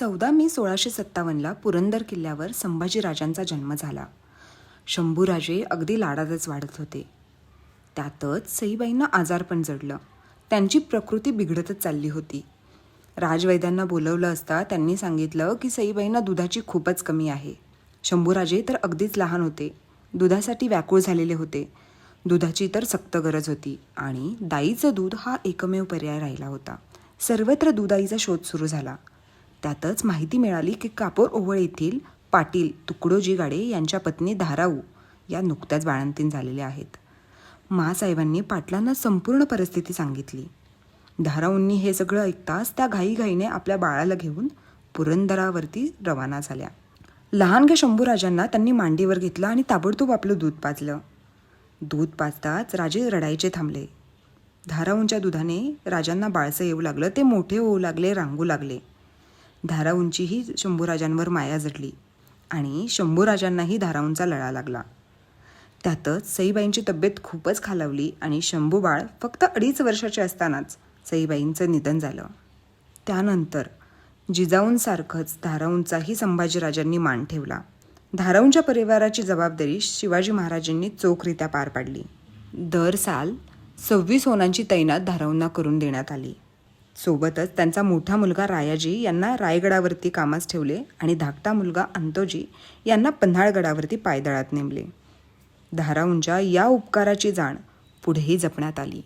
चौदा मे सोळाशे सत्तावन्नला पुरंदर किल्ल्यावर संभाजीराजांचा जन्म झाला. शंभूराजे अगदी लाडातच वाढत होते. त्यातच सईबाईंना आजारपण जडलं. त्यांची प्रकृती बिघडतच चालली होती. राजवैद्यांना बोलवलं असता त्यांनी सांगितलं की सईबाईंना दुधाची खूपच कमी आहे. शंभूराजे तर अगदीच लहान होते. दुधासाठी व्याकुळ झालेले होते. दुधाची तर सक्त गरज होती आणि दाईचं दूध हा एकमेव पर्याय राहिला होता. सर्वत्र दुधाईचा शोध सुरू झाला. त्यातच माहिती मिळाली की कापोर ओवळ येथील पाटील तुकडोजी गाडे यांच्या पत्नी धाराऊ या नुकत्याच बाळंतीन झालेल्या आहेत. मासाहेबांनी पाटलांना संपूर्ण परिस्थिती सांगितली. धाराऊंनी हे सगळं ऐकताच त्या घाईघाईने आपल्या बाळाला घेऊन पुरंदरावरती रवाना झाल्या. लहानग्या शंभूराजांना त्यांनी मांडीवर घेतलं आणि ताबडतोब आपलं दूध पाजलं. दूध पाजताच राजे रडायचे थांबले. धाराऊंच्या दुधाने राजांना बाळसं येऊ लागलं ते मोठे होऊ लागले रांगू लागले. धाराऊंचीही शंभूराजांवर माया जडली आणि शंभूराजांनाही धाराऊंचा लळा लागला. त्यातच सईबाईंची तब्येत खूपच खालावली आणि शंभूबाळ फक्त अडीच वर्षाचे असतानाच सईबाईंचं निधन झालं. त्यानंतर जिजाऊंसारखंच धाराऊंचाही संभाजीराजांनी मान ठेवला. धाराऊंच्या परिवाराची जबाबदारी शिवाजी महाराजांनी चोखरित्या पार पाडली. दर साल सव्वीस होनांची तैनात धाराऊंना करून देण्यात आली. सोबतच त्यांचा मोठा मुलगा रायाजी यांना रायगडावरती कामास ठेवले आणि धाकटा मुलगा अंतोजी यांना पन्हाळगडावरती पायदळात नेमले. धाराऊंच्या या उपकाराची जाण पुढेही जपण्यात आली.